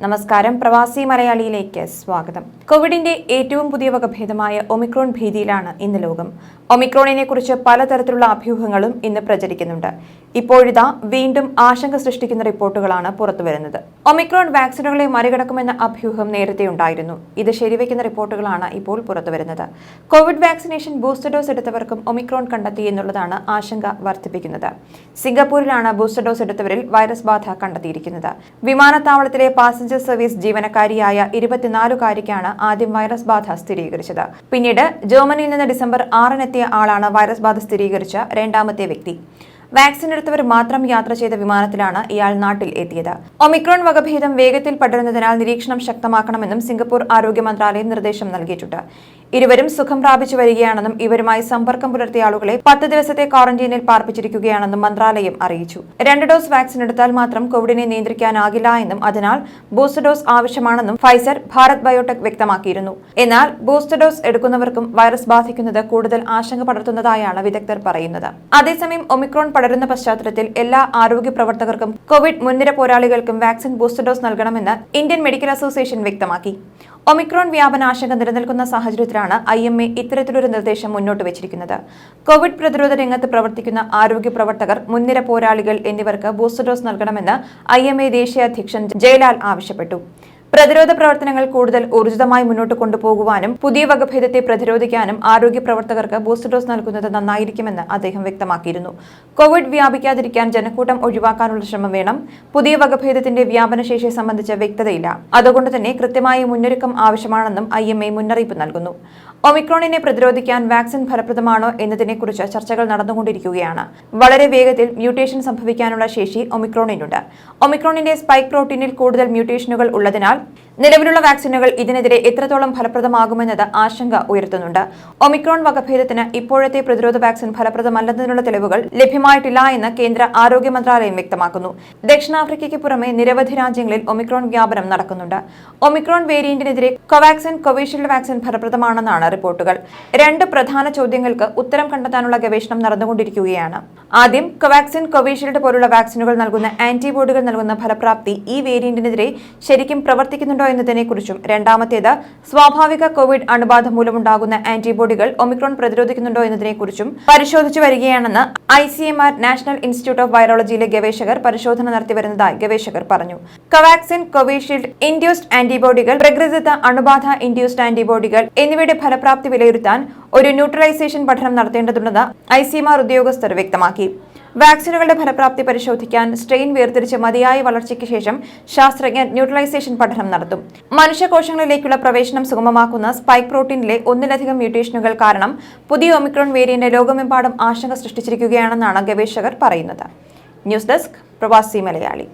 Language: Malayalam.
നമസ്കാരം. പ്രവാസി മലയാളിയിലേക്ക് സ്വാഗതം. കോവിഡിന്റെ ഏറ്റവും പുതിയ വകഭേദമായ ഒമിക്രോൺ ഭീതിയിലാണ് ഇന്ന് ലോകം. ഒമിക്രോണിനെ കുറിച്ച് പലതരത്തിലുള്ള അഭ്യൂഹങ്ങളും ഇന്ന് പ്രചരിക്കുന്നുണ്ട്. ഇപ്പോഴിതാ വീണ്ടും ആശങ്ക സൃഷ്ടിക്കുന്ന റിപ്പോർട്ടുകളാണ് പുറത്തുവരുന്നത് ഒമിക്രോൺ വാക്സിനുകളെ മറികടക്കുമെന്ന അഭ്യൂഹം നേരത്തെ ഉണ്ടായിരുന്നു. ഇത് ശരിവയ്ക്കുന്ന റിപ്പോർട്ടുകളാണ് ഇപ്പോൾ പുറത്തുവരുന്നത് കോവിഡ് വാക്സിനേഷൻ ബൂസ്റ്റർ ഡോസ് എടുത്തവർക്കും ഒമിക്രോൺ കണ്ടെത്തി എന്നുള്ളതാണ് ആശങ്ക വർദ്ധിപ്പിക്കുന്നത്. സിംഗപ്പൂരിലാണ് ബൂസ്റ്റർ ഡോസ് എടുത്തവരിൽ വൈറസ് ബാധ കണ്ടെത്തിയിരിക്കുന്നത്. വിമാനത്താവളത്തിലെ പാസഞ്ചർ സർവീസ് ജീവനക്കാരിയായ ഇരുപത്തിനാലുകാരിക്കാണ് ആദ്യം വൈറസ് ബാധ സ്ഥിരീകരിച്ചത്. പിന്നീട് ജർമ്മനിയിൽ നിന്ന് ഡിസംബർ ആറിനെത്തിയ ആളാണ് വൈറസ് ബാധ സ്ഥിരീകരിച്ച രണ്ടാമത്തെ വ്യക്തി. വാക്സിൻ എടുത്തവർ മാത്രം യാത്ര ചെയ്ത വിമാനത്തിലാണ് ഇയാൾ നാട്ടിൽ എത്തിയത്. ഒമിക്രോൺ വകഭേദം വേഗത്തിൽ പടരുന്നതിനാൽ നിരീക്ഷണം ശക്തമാക്കണമെന്നും സിംഗപ്പൂർ ആരോഗ്യ മന്ത്രാലയം നിർദ്ദേശം നൽകിയിട്ടുണ്ട്. ഇരുവരും സുഖം പ്രാപിച്ചു വരികയാണെന്നും ഇവരുമായി സമ്പർക്കം പുലർത്തിയ ആളുകളെ പത്ത് ദിവസത്തെ ക്വാറന്റീനിൽ പാർപ്പിച്ചിരിക്കുകയാണെന്നും മന്ത്രാലയം അറിയിച്ചു. രണ്ട് ഡോസ് വാക്സിൻ എടുത്താൽ മാത്രം കോവിഡിനെ നിയന്ത്രിക്കാനാകില്ല എന്നും അതിനാൽ ബൂസ്റ്റർ ഡോസ് ആവശ്യമാണെന്നും ഫൈസർ ഭാരത് ബയോടെക് വ്യക്തമാക്കിയിരുന്നു. എന്നാൽ ബൂസ്റ്റർ ഡോസ് എടുക്കുന്നവർക്കും വൈറസ് ബാധിക്കുന്നത് കൂടുതൽ ആശങ്ക പടർത്തുന്നതായാണ് വിദഗ്ധർ പറയുന്നത്. അതേസമയം ഒമിക്രോൺ പടരുന്ന പശ്ചാത്തലത്തിൽ എല്ലാ ആരോഗ്യ പ്രവർത്തകർക്കും കോവിഡ് മുൻനിര പോരാളികൾക്കും വാക്സിൻ ബൂസ്റ്റർ ഡോസ് നൽകണമെന്ന് ഇന്ത്യൻ മെഡിക്കൽ അസോസിയേഷൻ വ്യക്തമാക്കി. ഒമിക്രോൺ വ്യാപന ആശങ്ക നിലനിൽക്കുന്ന സാഹചര്യത്തിലാണ് ഐ എം എ ഇത്തരത്തിലൊരു നിർദ്ദേശം മുന്നോട്ട് വെച്ചിരിക്കുന്നത്. കോവിഡ് പ്രതിരോധ രംഗത്ത് പ്രവർത്തിക്കുന്ന ആരോഗ്യ പ്രവർത്തകർ മുൻനിര പോരാളികൾ എന്നിവർക്ക് ബൂസ്റ്റർ ഡോസ് നൽകണമെന്ന് ഐ എം എ ദേശീയ അധ്യക്ഷൻ ജയലാൽ ആവശ്യപ്പെട്ടു. പ്രതിരോധ പ്രവർത്തനങ്ങൾ കൂടുതൽ ഊർജിതമായി മുന്നോട്ട് കൊണ്ടുപോകുവാനും പുതിയ വകഭേദത്തെ പ്രതിരോധിക്കാനും ആരോഗ്യ പ്രവർത്തകർക്ക് ബൂസ്റ്റർ ഡോസ് നൽകുന്നത് നന്നായിരിക്കുമെന്ന് അദ്ദേഹം വ്യക്തമാക്കിയിരുന്നു. കോവിഡ് വ്യാപിക്കാതിരിക്കാൻ ജനക്കൂട്ടം ഒഴിവാക്കാനുള്ള ശ്രമം വേണം. പുതിയ വകഭേദത്തിന്റെ വ്യാപനശേഷി സംബന്ധിച്ച് വ്യക്തതയില്ല. അതുകൊണ്ട് തന്നെ കൃത്യമായ മുന്നൊരുക്കം ആവശ്യമാണെന്നും ഐ എം എ മുന്നറിയിപ്പ് നൽകുന്നു. ഒമിക്രോണിനെ പ്രതിരോധിക്കാൻ വാക്സിൻ ഫലപ്രദമാണോ എന്നതിനെക്കുറിച്ച് ചർച്ചകൾ നടന്നുകൊണ്ടിരിക്കുകയാണ്. വളരെ വേഗത്തിൽ മ്യൂട്ടേഷൻ സംഭവിക്കാനുള്ള ശേഷി ഒമിക്രോണിനുണ്ട്. ഒമിക്രോണിന്റെ സ്പൈക്ക് പ്രോട്ടീനിൽ കൂടുതൽ മ്യൂട്ടേഷനുകൾ ഉള്ളതിനാൽ lugar നിലവിലുള്ള വാക്സിനുകൾ ഇതിനെതിരെ എത്രത്തോളം ഫലപ്രദമാകുമെന്നത് ആശങ്ക ഉയർത്തുന്നുണ്ട്. ഒമിക്രോൺ വകഭേദത്തിന് ഇപ്പോഴത്തെ പ്രതിരോധ വാക്സിൻ ഫലപ്രദമല്ലെന്നതിനുള്ള തെളിവുകൾ ലഭ്യമായിട്ടില്ല എന്ന് കേന്ദ്ര ആരോഗ്യ മന്ത്രാലയം വ്യക്തമാക്കുന്നു. ദക്ഷിണാഫ്രിക്കയ്ക്ക് പുറമെ നിരവധി രാജ്യങ്ങളിൽ ഒമിക്രോൺ വ്യാപനം നടക്കുന്നുണ്ട്. ഒമിക്രോൺ വേരിയന്റിനെതിരെ കോവാക്സിൻ കോവിഷീൽഡ് വാക്സിൻ ഫലപ്രദമാണെന്നാണ് റിപ്പോർട്ടുകൾ. രണ്ട് പ്രധാന ചോദ്യങ്ങൾക്ക് ഉത്തരം കണ്ടെത്താനുള്ള ഗവേഷണം നടന്നുകൊണ്ടിരിക്കുകയാണ്. ആദ്യം കോവാക്സിൻ കോവിഷീൽഡ് പോലുള്ള വാക്സിനുകൾ നൽകുന്ന ആന്റിബോഡികൾ നൽകുന്ന ഫലപ്രാപ്തി ഈ വേരിയന്റിനെതിരെ ശരിക്കും പ്രവർത്തിക്കുന്നുണ്ടോ എന്നതിനെക്കുറിച്ചും രണ്ടാമത്തേത് സ്വാഭാവിക കോവിഡ് അണുബാധ മൂലമുണ്ടാകുന്ന ആന്റിബോഡികൾ ഒമിക്രോൺ പ്രതിരോധിക്കുന്നുണ്ടോ എന്നതിനെക്കുറിച്ചും പരിശോധിച്ചു വരികയാണെന്ന് I C M R National Institute of വൈറോളജിയിലെ ഗവേഷകർ പരിശോധന നടത്തിവരുന്നതായി ഗവേഷകർ പറഞ്ഞു. കോവാക്സിൻ കോവിഷീൽഡ് ഇൻഡ്യൂസ്ഡ് ആന്റിബോഡികൾ പ്രകൃതിദത്ത അണുബാധ ഇൻഡ്യൂസ്ഡ് ആന്റിബോഡികൾ എന്നിവയുടെ ഫലപ്രാപ്തി വിലയിരുത്താൻ ഒരു ന്യൂട്രലൈസേഷൻ പഠനം നടത്തേണ്ടതുണ്ടെന്ന് ഐ സി എം ആർ ഉദ്യോഗസ്ഥർ വ്യക്തമാക്കി. വാക്സിനുകളുടെ ഫലപ്രാപ്തി പരിശോധിക്കാൻ സ്ട്രെയിൻ വേർതിരിച്ച് മതിയായ വളർച്ചയ്ക്ക് ശേഷം ശാസ്ത്രജ്ഞർ ന്യൂട്രലൈസേഷൻ പഠനം നടത്തും. മനുഷ്യകോശങ്ങളിലേക്കുള്ള പ്രവേശനം സുഗമമാക്കുന്ന സ്പൈക്ക് പ്രോട്ടീനിലെ ഒന്നിലധികം മ്യൂട്ടേഷനുകൾ കാരണം പുതിയ ഒമിക്രോൺ വേരിയന്റ് ലോകമെമ്പാടും ആശങ്ക സൃഷ്ടിച്ചിരിക്കുകയാണെന്നാണ് ഗവേഷകർ പറയുന്നത്. ന്യൂസ് ഡെസ്ക് പ്രവാസി മലയാളി.